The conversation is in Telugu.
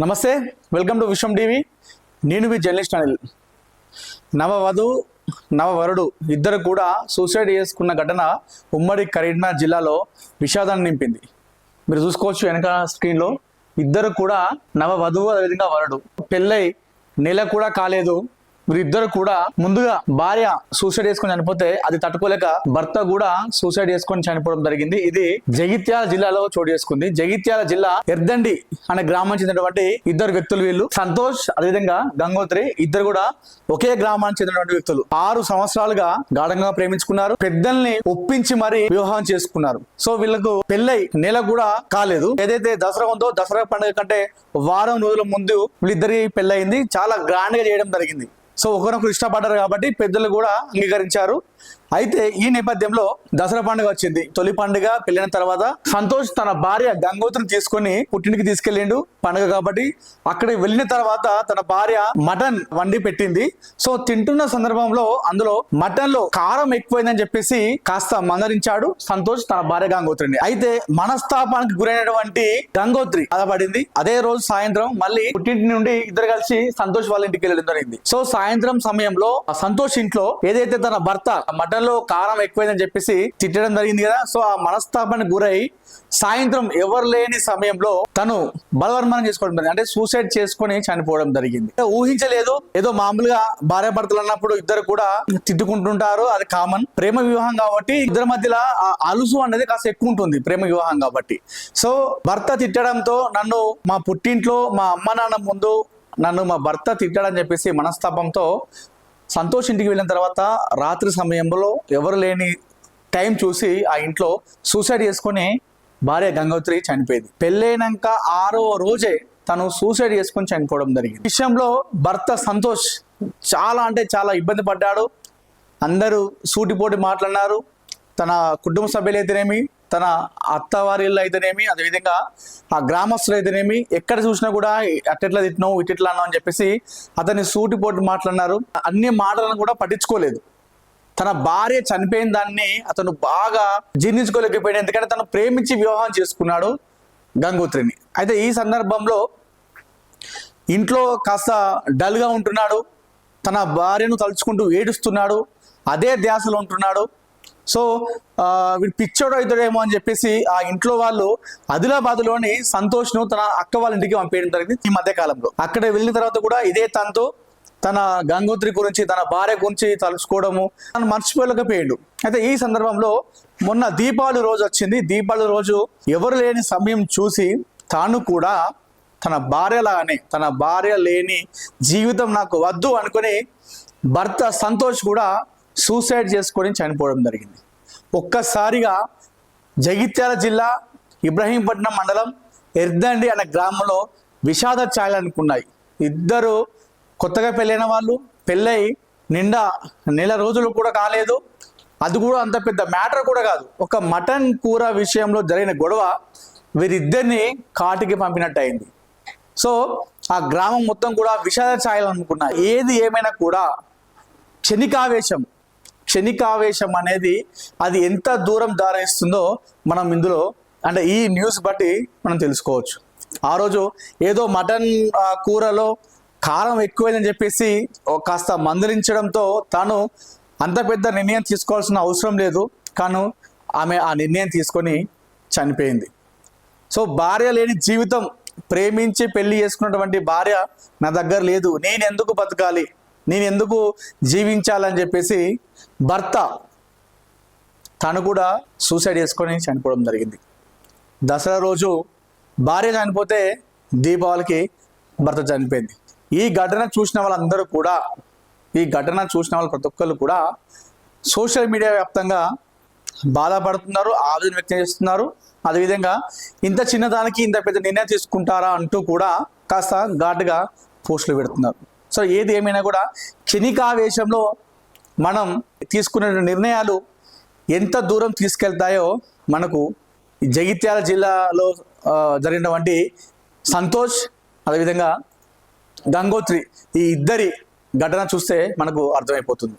నమస్తే వెల్కమ్ టు విశ్వం టీవీ. నేను మీ జర్నలిస్ట్ అనిల్. నవవధు నవవరుడు ఇద్దరు కూడా సూసైడ్ చేసుకున్న ఘటన ఉమ్మడి కరీంనగర్ జిల్లాలో విషాదాన్ని నింపింది. మీరు చూసుకోవచ్చు వెనక స్క్రీన్లో ఇద్దరు కూడా నవవధువు అదేవిధంగా వరుడు. పెళ్ళై నెల కూడా కాలేదు. వీరిద్దరు కూడా ముందుగా భార్య సూసైడ్ చేసుకుని చనిపోతే అది తట్టుకోలేక భర్త కూడా సూసైడ్ చేసుకొని చనిపోవడం జరిగింది. ఇది జగిత్యాల జిల్లాలో చోటు చేసుకుంది. జగిత్యాల జిల్లా ఎర్దండి అనే గ్రామం చెందినటువంటి ఇద్దరు వ్యక్తులు వీళ్ళు. సంతోష్ అదేవిధంగా గంగోత్రి ఇద్దరు కూడా ఒకే గ్రామానికి చెందినటువంటి వ్యక్తులు. ఆరు సంవత్సరాలుగా గాఢంగా ప్రేమించుకున్నారు. పెద్దల్ని ఒప్పించి మరి వివాహం చేసుకున్నారు. సో వీళ్ళకు పెళ్ళై నెల కూడా కాలేదు. ఏదైతే దసరా ఉందో దసరా పండుగ కంటే వారం రోజుల ముందు వీళ్ళిద్దరికి పెళ్ళయింది. చాలా గ్రాండ్గా చేయడం జరిగింది. సో ఒకరొకరు ఇష్టపడ్డారు కాబట్టి పెద్దలు కూడా అంగీకరించారు. అయితే ఈ నేపథ్యంలో దసరా పండుగ వచ్చింది. తొలి పండుగ పెళ్ళిన తర్వాత సంతోష్ తన భార్య గంగోత్రిని తీసుకొని పుట్టింటికి తీసుకెళ్ళిండు పండుగ కాబట్టి అక్కడికి వెళ్ళిన తర్వాత తన భార్య మటన్ వండి పెట్టింది. సో తింటున్న సందర్భంలో అందులో మటన్లో కారం ఎక్కువైందని చెప్పేసి కాస్త మందరించాడు సంతోష్ తన భార్య గంగోత్రిని. అయితే మనస్తాపానికి గురైనటువంటి గంగోత్రి అదపడింది అదే రోజు సాయంత్రం మళ్ళీ పుట్టింటి నుండి ఇద్దరు కలిసి సంతోష్ వాళ్ళ ఇంటికి వెళ్ళడం జరిగింది. సో సాయంత్రం సమయంలో ఆ సంతోష్ ఇంట్లో ఏదైతే తన భర్త మటన్లో కారం ఎక్కువైందని చెప్పేసి తిట్టడం జరిగింది కదా. సో ఆ మనస్తాపానికి గురై సాయంత్రం ఎవరు లేని సమయంలో తను బలవర్మనం చేసుకోవడం జరిగింది. అంటే సూసైడ్ చేసుకొని చనిపోవడం జరిగింది. ఊహించలేదు. ఏదో మామూలుగా భార్య భర్తలు అన్నప్పుడు ఇద్దరు కూడా తిట్టుకుంటుంటారు. అది కామన్. ప్రేమ వివాహం కాబట్టి ఇద్దరి మధ్యలో ఆ అలుసు అనేది కాస్త ఎక్కువ ఉంటుంది. ప్రేమ వివాహం కాబట్టి. సో భర్త తిట్టడంతో నన్ను మా పుట్టింట్లో మా అమ్మ నాన్న ముందు నన్ను మా భర్త తిట్టాడని చెప్పేసి మనస్తాపంతో సంతోష్ ఇంటికి వెళ్ళిన తర్వాత రాత్రి సమయంలో ఎవరు లేని టైం చూసి ఆ ఇంట్లో సూసైడ్ చేసుకుని భార్య గంగోత్రి చనిపోయింది. పెళ్ళైనాక ఆరో రోజే తను సూసైడ్ చేసుకొని చనిపోవడం జరిగింది. విషయంలో భర్త సంతోష్ చాలా అంటే చాలా ఇబ్బంది పడ్డాడు. అందరూ సూటిపోటి మాట్లాడినారు. తన కుటుంబ సభ్యులు అయితేనేమి తన అత్తవారిళ్ళు అయితేనేమి అదేవిధంగా ఆ గ్రామస్తులు అయితేనేమి ఎక్కడ చూసినా కూడా అట్టెట్లా తిట్టినావు ఇట్లా అన్నావు అని చెప్పేసి అతన్ని సూటిపోటు మాట్లాడినారు. అన్ని మాటలను కూడా పట్టించుకోలేదు. తన భార్య చనిపోయిన దాన్ని అతను బాగా జీర్ణించుకోలేకపోయాడు ఎందుకంటే తను ప్రేమించి వివాహం చేసుకున్నాడు గంగోత్రిని. అయితే ఈ సందర్భంలో ఇంట్లో కాస్త డల్గా ఉంటున్నాడు. తన భార్యను తలుచుకుంటూ ఏడుస్తున్నాడు. అదే ధ్యాసలో ఉంటున్నాడు. సో వీడు పిచ్చోడు అవుతాడేమో అని చెప్పేసి ఆ ఇంట్లో వాళ్ళు ఆదిలాబాద్లోని సంతోష్ను తన అక్క వాళ్ళ ఇంటికి పంపేయడం జరిగింది ఈ మధ్య కాలంలో. అక్కడ వెళ్ళిన తర్వాత కూడా ఇదే తనతో తన గంగోత్రి గురించి తన భార్య గురించి తలుచుకోవడము తను మర్చిపోలేకపోయాడు అయితే ఈ సందర్భంలో మొన్న దీపావళి రోజు వచ్చింది. దీపావళి రోజు ఎవరు లేని సమయం చూసి తాను కూడా తన భార్యలాగానే తన భార్య లేని జీవితం నాకు వద్దు అనుకుని భర్త సంతోష్ కూడా సూసైడ్ చేసుకొని చనిపోవడం జరిగింది. ఒక్కసారిగా జగిత్యాల జిల్లా ఇబ్రహీంపట్నం మండలం ఎర్దండి అనే గ్రామంలో విషాద ఛాయలు అనుకున్నాయి ఇద్దరు కొత్తగా పెళ్ళైన వాళ్ళు పెళ్ళై నిండా నెల రోజులు కూడా కాలేదు. అది కూడా అంత పెద్ద మ్యాటర్ కూడా కాదు. ఒక మటన్ కూర విషయంలో జరిగిన గొడవ వీరిద్దరిని కాటికి పంపినట్టు అయింది సో ఆ గ్రామం మొత్తం కూడా విషాద ఛాయలు అనుకున్నా ఏది ఏమైనా కూడా క్షణికావేశం క్షణికావేశం అనేది అది ఎంత దూరం దారేస్తుందో మనం ఇందులో అంటే ఈ న్యూస్ బట్టి మనం తెలుసుకోవచ్చు. ఆ రోజు ఏదో మటన్ కూరలో కారం ఎక్కువైందని చెప్పేసి కాస్త మందలించడంతో తాను అంత పెద్ద నిర్ణయం తీసుకోవాల్సిన అవసరం లేదు. కాను ఆమె ఆ నిర్ణయం తీసుకొని చనిపోయింది. సో భార్య లేని జీవితం ప్రేమించి పెళ్ళి చేసుకున్నటువంటి భార్య నా దగ్గర లేదు. నేను ఎందుకు బతకాలి? నేను ఎందుకు జీవించాలని చెప్పేసి భర్త తను కూడా సూసైడ్ చేసుకొని చనిపోవడం జరిగింది. దసరా రోజు భార్య చనిపోతే దీపావళికి భర్త చనిపోయింది. ఈ ఘటన చూసిన వాళ్ళందరూ కూడా ఈ ఘటన చూసిన వాళ్ళు ప్రతి ఒక్కరు కూడా సోషల్ మీడియా వ్యాప్తంగా బాధపడుతున్నారు ఆవేదన వ్యక్తం చేస్తున్నారు. అదేవిధంగా ఇంత చిన్నదానికి ఇంత పెద్ద నిర్ణయం తీసుకుంటారా అంటూ కూడా కాస్త ఘాటుగా పోస్టులు పెడుతున్నారు. సో ఏది ఏమైనా కూడా క్షణికావేశంలో మనం తీసుకునే నిర్ణయాలు ఎంత దూరం తీసుకెళ్తాయో మనకు ఈ జగిత్యాల జిల్లాలో జరిగినటువంటి సంతోష్ అదేవిధంగా గంగోత్రి ఈ ఇద్దరి ఘటన చూస్తే మనకు అర్థమైపోతుంది.